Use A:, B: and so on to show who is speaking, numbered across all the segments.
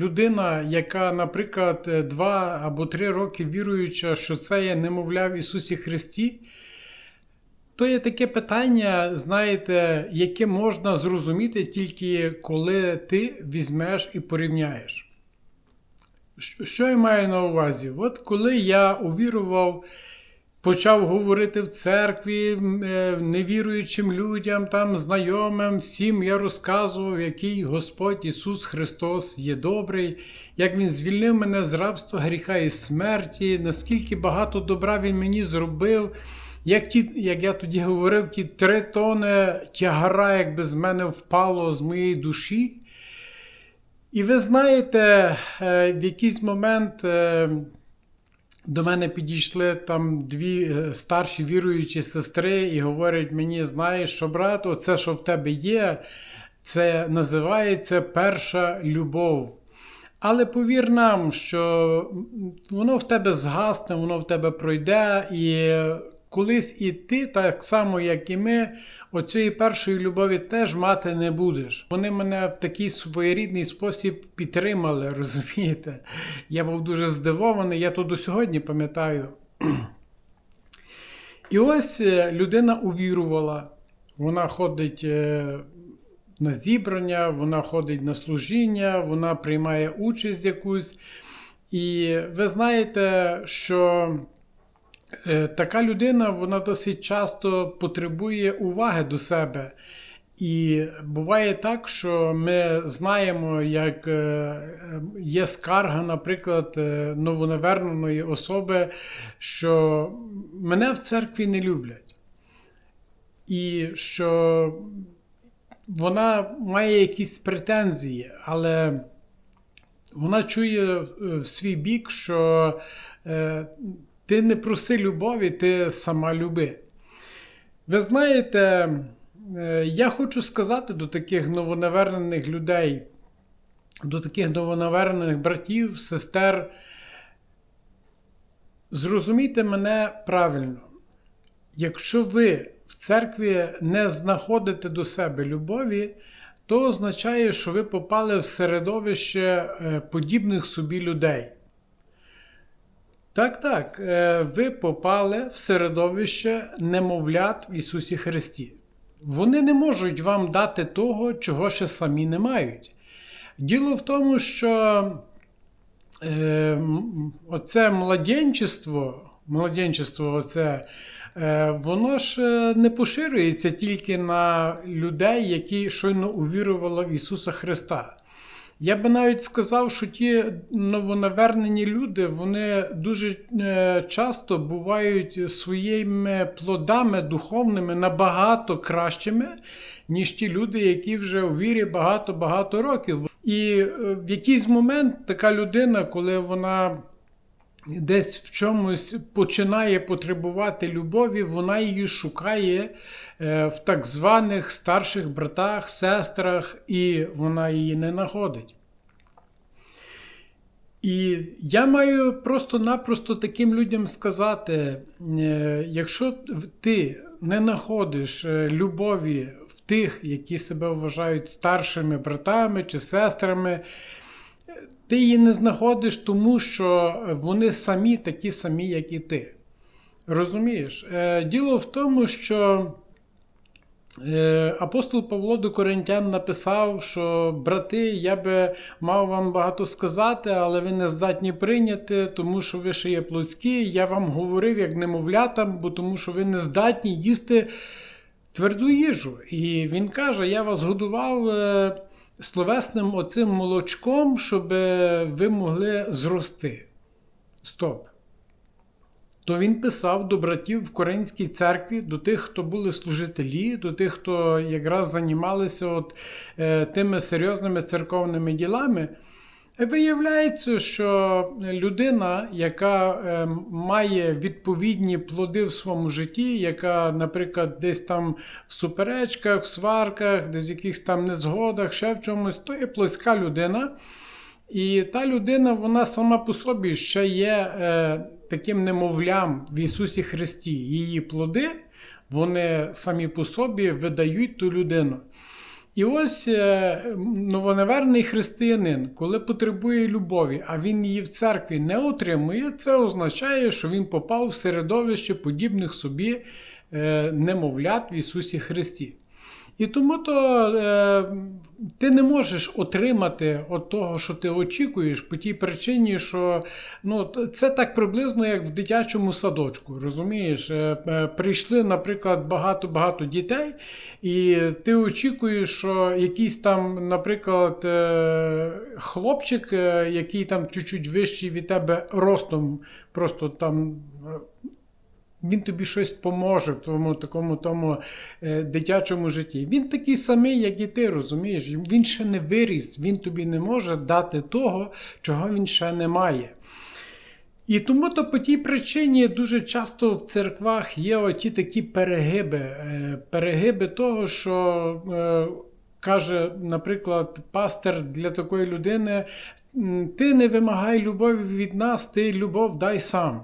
A: Людина, яка, наприклад, два або три роки віруюча, що це є немовля в Ісусі Христі, то є таке питання, знаєте, яке можна зрозуміти тільки коли ти візьмеш і порівняєш. Що я маю на увазі? От коли я увірував, почав говорити в церкві е, невіруючим людям, там, знайомим, всім я розказував, який Господь Ісус Христос є добрий, як Він звільнив мене з рабства гріха і смерті, наскільки багато добра Він мені зробив. Як, ті, як я тоді говорив, ті три тони тягара, якби з мене впало з моєї душі. І ви знаєте, е, в якийсь момент е, до мене підійшли там дві е, старші віруючі сестри і говорять мені: знаєш, що брат, оце, що в тебе є, це називається перша любов. Але повір нам, що воно в тебе згасне, воно в тебе пройде, і колись і ти, так само, як і ми, оцієї першої любові теж мати не будеш. Вони мене в такий своєрідний спосіб підтримали, розумієте? Я був дуже здивований, я то до сьогодні пам'ятаю. І ось е, людина увірувала, вона ходить е, на зібрання, вона ходить на служіння, вона приймає участь якусь. І ви знаєте, що така людина вона досить часто потребує уваги до себе. І буває так, що ми знаємо, як е, е, є скарга, наприклад, е, новонаверненої особи, що мене в церкві не люблять. І що вона має якісь претензії, але вона чує е, в свій бік, що е, ти не проси любові, ти сама люби. Ви знаєте, е, я хочу сказати до таких новонавернених людей, до таких новонавернених братів, сестер, зрозумійте мене правильно. Якщо ви в церкві не знаходите до себе любові, то означає, що ви попали в середовище е, подібних собі людей. Так, так, е, ви попали в середовище немовлят в Ісусі Христі. Вони не можуть вам дати того, чого ще самі не мають. Діло в тому, що е, оце младенчество, младенчество оце, е, воно ж е, не поширюється тільки на людей, які щойно увірували в Ісуса Христа. Я би навіть сказав, що ті новонавернені люди вони дуже е, часто бувають своїми плодами духовними набагато кращими, ніж ті люди, які вже у вірі багато-багато років. І е, в якийсь момент така людина, коли вона десь в чомусь починає потребувати любові, вона її шукає е, в так званих старших братах, сестрах, і вона її не знаходить. І я маю просто-напросто таким людям сказати: е, якщо ти не знаходиш е, любові в тих, які себе вважають старшими братами чи сестрами, ти її не знаходиш, тому що вони самі такі самі, як і ти. Розумієш? Е, Діло в тому, що е, апостол Павло до Коринтян написав, що брати, я би мав вам багато сказати, але ви не здатні прийняти, тому що ви ще є плотські. Я вам говорив як немовлятам, бо тому що ви не здатні їсти тверду їжу. І він каже: Я вас годував. Словесним оцим молочком, щоб е, ви могли зрости. Стоп. То він писав до братів в Коринській церкві, до тих, хто були служителі, до тих, хто якраз займалися от, е, тими серйозними церковними ділами. Виявляється, що людина, яка е, має відповідні плоди в своєму житті, яка, наприклад, десь там в суперечках, в сварках, десь в якихось там незгодах, ще в чомусь, то є плотська людина. І та людина, вона сама по собі ще є е, таким немовлям в Ісусі Христі. Її плоди, вони самі по собі видають ту людину. І ось новоневерний новонаверний християнин, коли потребує любові, а він її в церкві не отримує, це означає, що він попав в середовище подібних собі е, немовлят в Ісусі Христі. І тому то е, ти не можеш отримати от того, що ти очікуєш, по тій причині, що ну, це так приблизно, як в дитячому садочку. Розумієш, Е, е, прийшли, наприклад, багато-багато дітей, і ти очікуєш, що якийсь там, наприклад, е, хлопчик, е, який там чуть-чуть вищий від тебе ростом, просто там. Він тобі щось поможе в твоєму такому тому е, дитячому житті. Він такий самий, як і ти, розумієш? Він ще не виріс, він тобі не може дати того, чого він ще не має. І тому то по тій причині дуже часто в церквах є оті такі перегиби, е, перегиби того, що е, каже, наприклад, пастор для такої людини: ти не вимагай любові від нас, ти любов дай сам.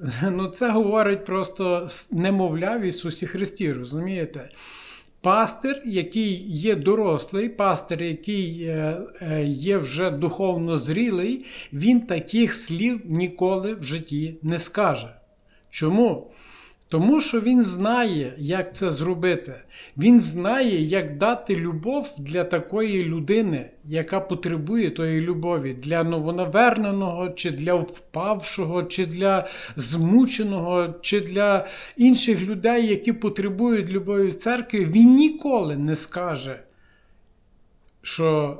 A: Ну, це говорить просто немовля в Ісусі Христі, розумієте? Пастир, який є дорослий, пастир, який е, е, є вже духовно зрілий, він таких слів ніколи в житті не скаже. Чому? Тому що він знає, як це зробити. Він знає, як дати любов для такої людини, яка потребує тої любові, для новонаверненого, чи для впавшого, чи для змученого, чи для інших людей, які потребують любові в церкві. Він ніколи не скаже, що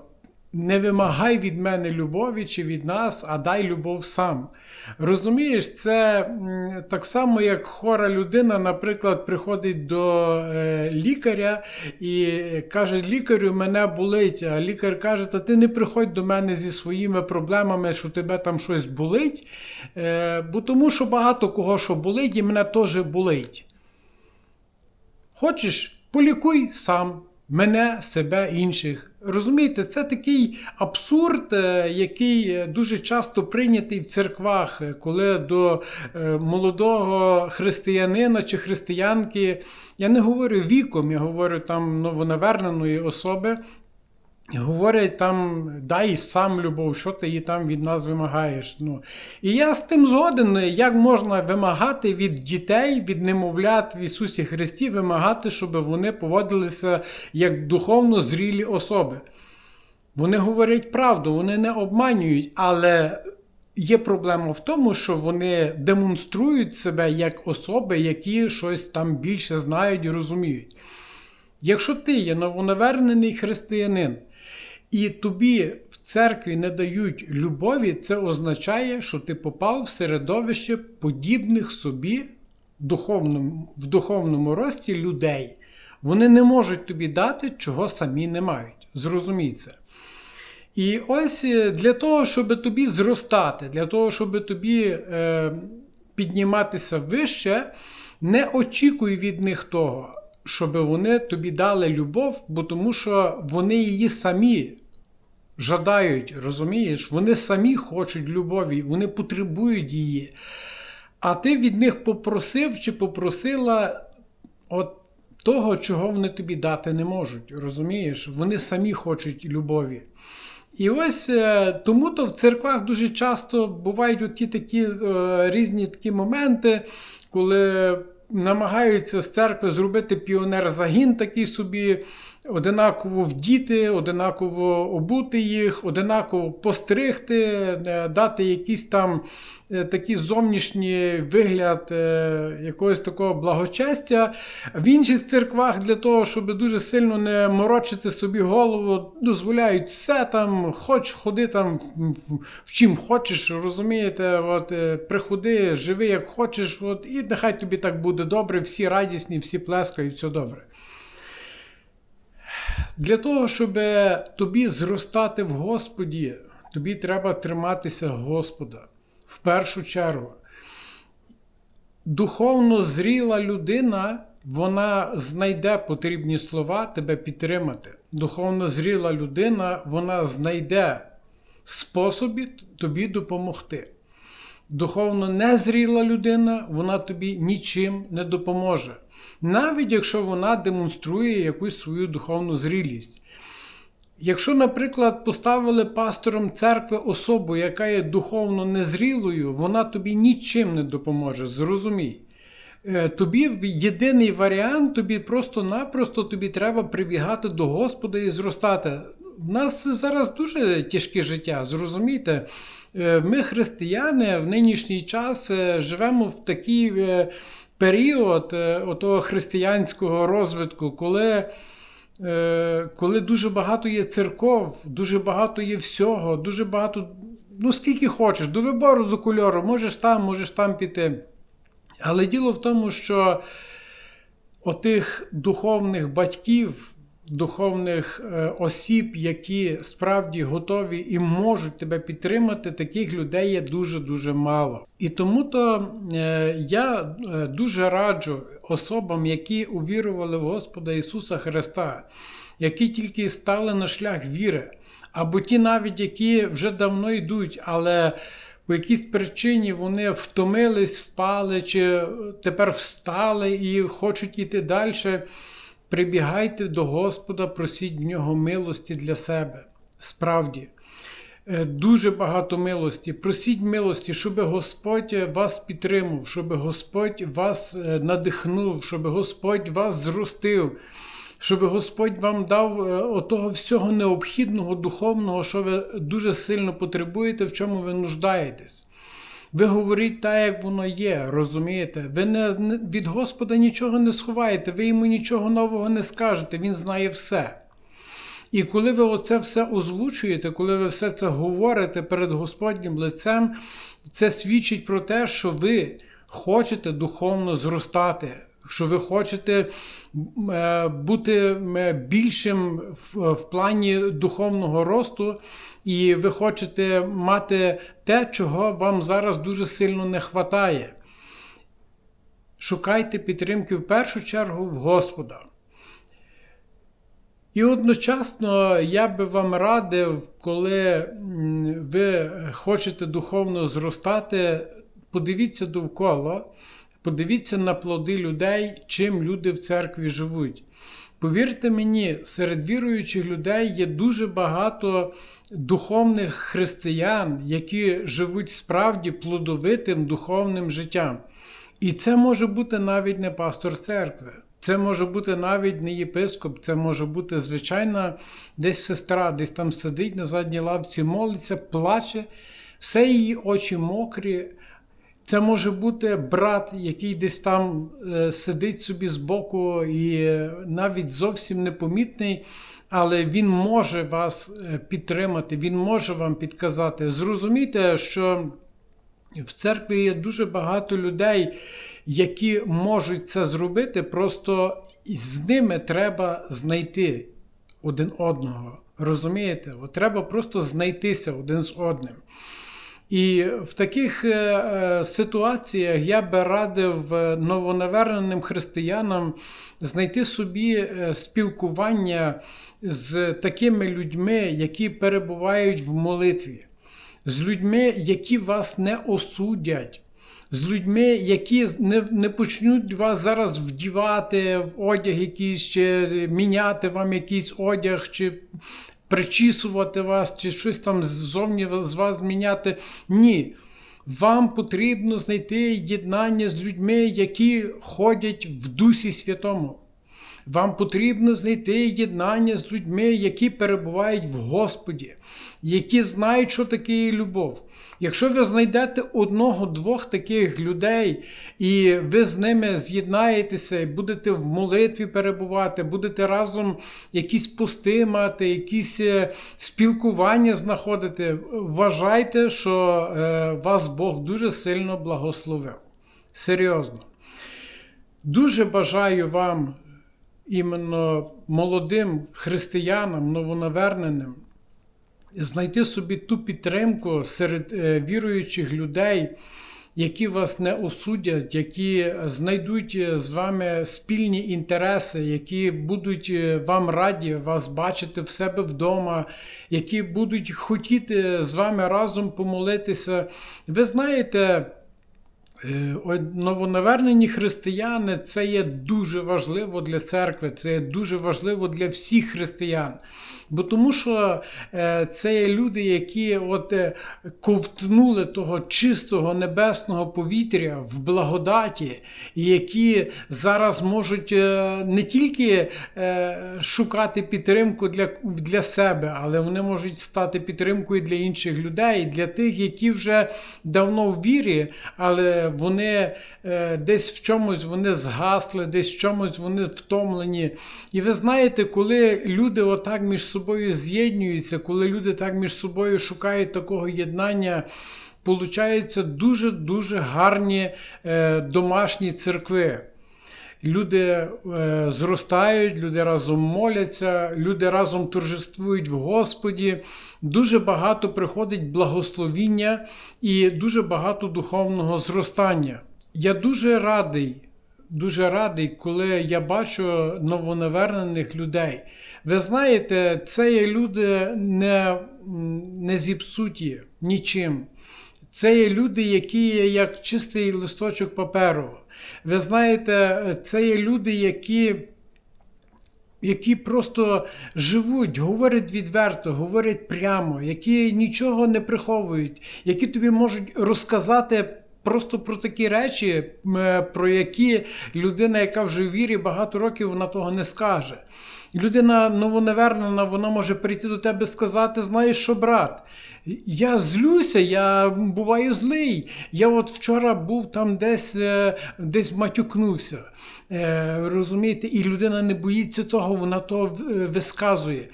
A: не вимагай від мене любові чи від нас, а дай любов сам. Розумієш, це так само, як хора людина, наприклад, приходить до е, лікаря і каже: лікарю, мене болить. А лікар каже, та ти не приходь до мене зі своїми проблемами, що тебе там щось болить. Е, бо тому що багато кого що болить, і мене теж болить. Хочеш, полікуй сам мене, себе, інших. Розумієте, це такий абсурд, е, який е, дуже часто прийнятий в церквах, е, коли до молодого християнина чи християнки, я не говорю віком, я говорю там новонаверненої особи. Говорять там, дай сам любов, що ти її там від нас вимагаєш. Ну. І я з тим згоден, як можна вимагати від дітей, від немовлят в Ісусі Христі, вимагати, щоб вони поводилися як духовно зрілі особи. Вони говорять правду, вони не обманюють, але є проблема в тому, що вони демонструють себе як особи, які щось там більше знають і розуміють. Якщо ти є новонавернений християнин, і тобі в церкві не дають любові, це означає, що ти попав в середовище подібних собі духовному, в духовному рості людей. Вони не можуть тобі дати, чого самі не мають. Зрозумій це. І ось е, для того, щоб тобі зростати, для того, щоб тобі е, підніматися вище, не очікуй від них того, щоб вони тобі дали любов, бо тому що вони її самі жадають, розумієш? Вони самі хочуть любові, вони потребують її. А ти від них попросив чи попросила от того, чого вони тобі дати не можуть. Розумієш? Вони самі хочуть любові. І ось е, тому то в церквах дуже часто бувають от ті такі е, різні такі моменти, коли намагаються з церкви зробити піонер-загін такий собі, одинаково вдіти, одинаково обути їх, одинаково постригти, е, дати якісь там такий зовнішній вигляд е, якогось такого благочестя. В інших церквах для того, щоб дуже сильно не морочити собі голову, дозволяють все там, хоч ходи там в- чим хочеш, розумієте, от, е, приходи, живи як хочеш, от, і нехай тобі так буде добре, всі радісні, всі плескають, все добре. Для того, щоб тобі зростати в Господі, тобі треба триматися Господа першу чергу. Духовно зріла людина, вона знайде потрібні слова тебе підтримати. Духовно зріла людина, вона знайде способи тобі допомогти. Духовно незріла людина, вона тобі нічим не допоможе. навіть якщо вона демонструє якусь свою духовну зрілість. Якщо, наприклад, поставили пастором церкви особу, яка є духовно незрілою, вона тобі нічим не допоможе. Зрозумій. Е, Тобі єдиний варіант, тобі просто-напросто тобі треба прибігати до Господа і зростати. У нас зараз дуже тяжке життя, зрозумійте. Е, Ми, християни, в нинішній час е, живемо в такий період отого християнського розвитку, коли. Е, коли дуже багато є церков, дуже багато є всього, дуже багато, ну скільки хочеш, до вибору, до кольору, можеш там, можеш там піти. Але діло в тому, що отих духовних батьків, духовних е, осіб, які справді готові і можуть тебе підтримати, таких людей є дуже-дуже мало. І тому то е, я е, дуже раджу особам, які увірували в Господа Ісуса Христа, які тільки стали на шлях віри, або ті навіть, які вже давно йдуть, але по якійсь причині вони втомились, впали, чи тепер встали і хочуть йти далі. Прибігайте до Господа, просіть в нього милості для себе. Справді, е, дуже багато милості. Просіть милості, щоб Господь вас підтримав, щоб Господь вас е, надихнув, щоб Господь вас зростив, щоб Господь вам дав е, отого всього необхідного, духовного, що ви дуже сильно потребуєте, в чому ви нуждаєтесь. Ви говоріть так, як воно є, розумієте? Ви не, від Господа нічого не сховаєте, ви йому нічого нового не скажете, Він знає все. І коли ви оце все озвучуєте, коли ви все це говорите перед Господнім лицем, це свідчить про те, що ви хочете духовно зростати, що ви хочете е, бути е, більшим в, в плані духовного росту, і ви хочете мати те, чого вам зараз дуже сильно не вистачає. Шукайте підтримки в першу чергу в Господа. І одночасно я би вам радив, коли ви хочете духовно зростати, подивіться довкола, подивіться на плоди людей, чим люди в церкві живуть. Повірте мені, серед віруючих людей є дуже багато духовних християн, які живуть справді плодовитим духовним життям. І це може бути навіть не пастор церкви. Це може бути навіть не єпископ, це може бути звичайна десь сестра, десь там сидить на задній лавці, молиться, плаче, все її очі мокрі. Це може бути брат, який десь там е, сидить собі збоку і навіть зовсім непомітний, але він може вас е, підтримати, він може вам підказати. Зрозумійте, що в церкві є дуже багато людей, які можуть це зробити, просто з ними треба знайти один одного. Розумієте? От Треба просто знайтися один з одним. І в таких е, ситуаціях я би радив новонаверненим християнам знайти собі е, спілкування з такими людьми, які перебувають в молитві, з людьми, які вас не осудять. З людьми, які не не почнуть вас зараз вдівати в одяг якийсь, чи міняти вам якийсь одяг, чи причісувати вас, чи щось там ззовні з вас зміняти. Ні. Вам потрібно знайти єднання з людьми, які ходять в Дусі Святому. Вам потрібно знайти єднання з людьми, які перебувають в Господі, які знають, що таке любов. Якщо ви знайдете одного-двох таких людей, і ви з ними з'єднаєтеся, і будете в молитві перебувати, будете разом якісь пости мати, якісь е, спілкування знаходити, вважайте, що е, вас Бог дуже сильно благословив. Серйозно. Дуже бажаю вам іменно молодим християнам, новонаверненим, знайти собі ту підтримку серед е, віруючих людей, які вас не осудять, які знайдуть е, з вами спільні інтереси, які будуть е, вам раді вас бачити в себе вдома, які будуть хотіти з вами разом помолитися. Ви знаєте. Е, Новонавернені християни це є дуже важливо для церкви, це є дуже важливо для всіх християн. Бо тому що е, це є люди, які от е, ковтнули того чистого небесного повітря в благодаті, які зараз можуть не тільки шукати підтримку для, для себе, але вони можуть стати підтримкою для інших людей, для тих, які вже давно в вірі, але вони е, десь в чомусь вони згасли, десь в чомусь вони втомлені. І ви знаєте, коли люди отак між собою з'єднуються, коли люди так між собою шукають такого єднання. Получаються дуже-дуже гарні е, домашні церкви. Люди е, зростають, люди разом моляться, люди разом торжествують в Господі. Дуже багато приходить благословіння і дуже багато духовного зростання. Я дуже радий, дуже радий, коли я бачу новонавернених людей. Ви знаєте, це є люди не, не зіпсуті нічим. Це є люди, які є як чистий листочок паперу. Ви знаєте, це є люди, які які просто живуть, говорять відверто, говорять прямо, які нічого не приховують, які тобі можуть розказати. Просто про такі речі, про які людина, яка вже в вірі багато років, вона того не скаже. Людина новонавернена, вона може прийти до тебе і сказати: знаєш що, брат, я злюся, я буваю злий. Я от вчора був там десь е, десь матюкнувся. Е, розумієте, І людина не боїться того, вона то висказує.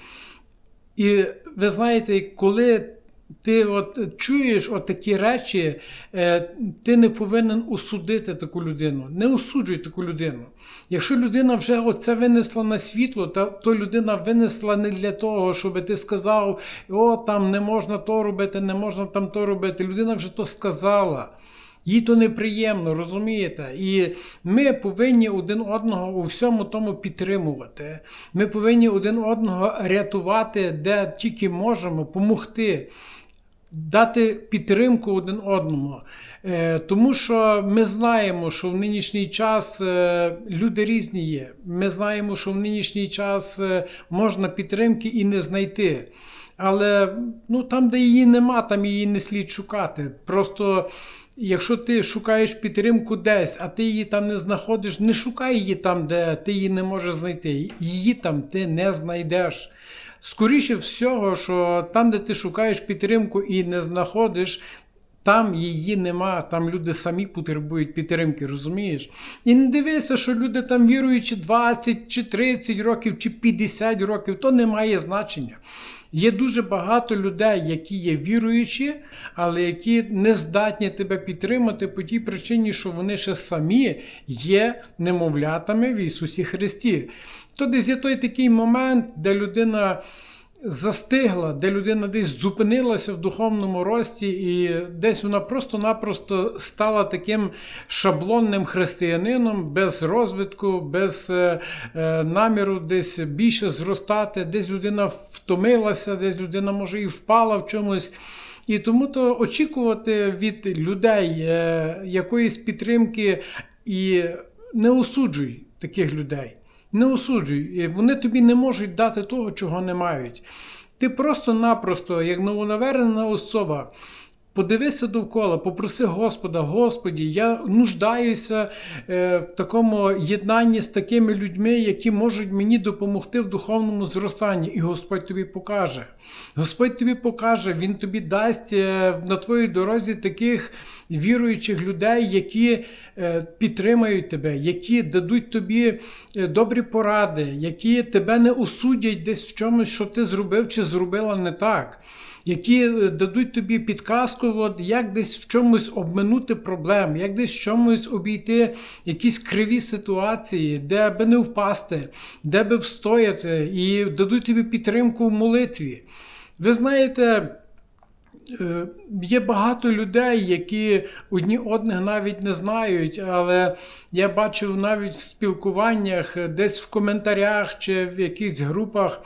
A: І ви знаєте, коли ти от чуєш от такі речі, е, ти не повинен осудити таку людину. Не осуджуй таку людину. Якщо людина вже оце винесла на світло, то, то людина винесла не для того, щоб ти сказав, о, там не можна то робити, не можна там то робити. Людина вже то сказала. Їй то неприємно, розумієте? І ми повинні один одного у всьому тому підтримувати. Ми повинні один одного рятувати, де тільки можемо, допомогти, дати підтримку один одному. Е, тому що ми знаємо, що в нинішній час е, люди різні є. Ми знаємо, що в нинішній час е, можна підтримки і не знайти. Але ну, там, де її нема, там її не слід шукати. Просто Якщо ти шукаєш підтримку десь, а ти її там не знаходиш, не шукай її там, де ти її не можеш знайти. Її там ти не знайдеш. Скоріше всього, що там, де ти шукаєш підтримку і не знаходиш, там її нема, там люди самі потребують підтримки, розумієш? І не дивися, що люди там віруючи 20 чи 30 років, чи 50 років, то не має значення. Є дуже багато людей, які є віруючі, але які не здатні тебе підтримати по тій причині, що вони ще самі є немовлятами в Ісусі Христі. То десь є той такий момент, де людина застигла, де людина десь зупинилася в духовному рості, і десь вона просто-напросто стала таким шаблонним християнином без розвитку, без е, е, наміру десь більше зростати, десь людина втомилася, десь людина може і впала в чомусь. І тому то очікувати від людей е, якоїсь підтримки і не осуджуй таких людей. Не осуджуй, вони тобі не можуть дати того, чого не мають. Ти просто-напросто, як новонавернена особа, подивися довкола, попроси Господа, Господі, я нуждаюся е, в такому єднанні з такими людьми, які можуть мені допомогти в духовному зростанні. І Господь тобі покаже. Господь тобі покаже, Він тобі дасть е, на твоїй дорозі таких віруючих людей, які. Е, підтримають тебе, які дадуть тобі е, добрі поради, які тебе не осудять десь в чомусь, що ти зробив чи зробила не так. Які е, дадуть тобі підказку, от, як десь в чомусь обминути проблем, як десь в чомусь обійти якісь криві ситуації, де би не впасти, де би встояти, і дадуть тобі підтримку в молитві. Ви знаєте, Є багато людей, які одні одних навіть не знають, але я бачив навіть в спілкуваннях, е, десь в коментарях чи в якихось групах.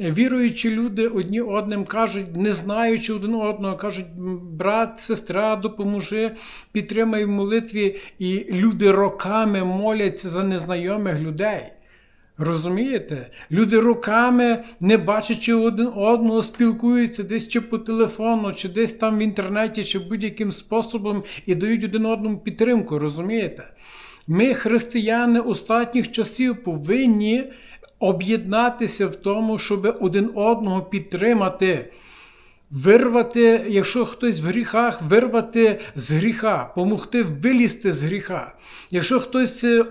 A: е, Віруючі люди одні одним кажуть, не знаючи один одного, кажуть, брат, сестра, допоможи, підтримай в молитві. І люди роками моляться за незнайомих людей. Розумієте? Люди роками, не бачачи один одного, спілкуються десь чи по телефону, чи десь там в інтернеті, чи будь-яким способом і дають один одному підтримку. Розумієте? Ми, християни останніх часів, повинні об'єднатися в тому, щоб один одного підтримати. Вирвати, якщо хтось в гріхах, вирвати з гріха, помогти вилізти з гріха. Якщо хтось е, е,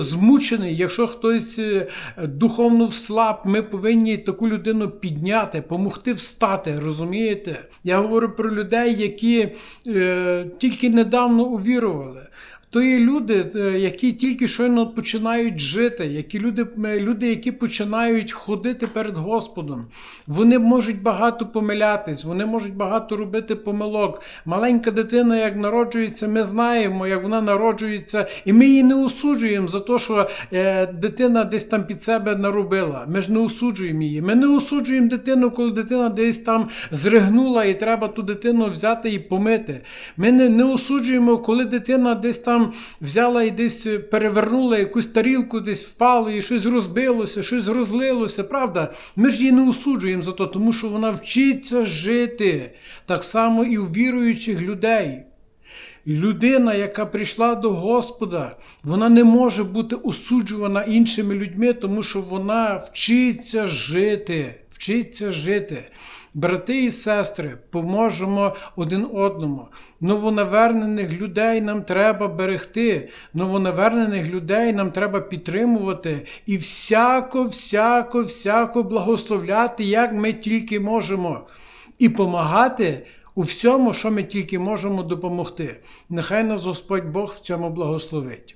A: змучений, якщо хтось е, духовно вслаб, ми повинні таку людину підняти, помогти встати. Розумієте? Я говорю про людей, які е, тільки недавно увірували. То є люди, е, які тільки щойно починають жити, які люди, люди, які починають ходити перед Господом. Вони можуть багато помилятись, вони можуть багато робити помилок. Маленька дитина, як народжується, ми знаємо, як вона народжується, і ми її не осуджуємо за те, що е, дитина десь там під себе наробила. Ми ж не осуджуємо її. Ми не осуджуємо дитину, коли дитина десь там зригнула, і треба ту дитину взяти і помити. Ми не, не осуджуємо, коли дитина десь там взяла і десь перевернула якусь тарілку, десь впало, і щось розбилося, щось розлилося. Правда? Ми ж її не осуджуємо за то, тому що вона вчиться жити. Так само і у віруючих людей. Людина, яка прийшла до Господа, вона не може бути осуджувана іншими людьми, тому що вона вчиться жити. Вчиться жити. Брати і сестри, поможемо один одному. Новонавернених людей нам треба берегти, новонавернених людей нам треба підтримувати і всяко, всяко, всяко благословляти, як ми тільки можемо, і помагати у всьому, що ми тільки можемо допомогти. Нехай нас Господь Бог в цьому благословить.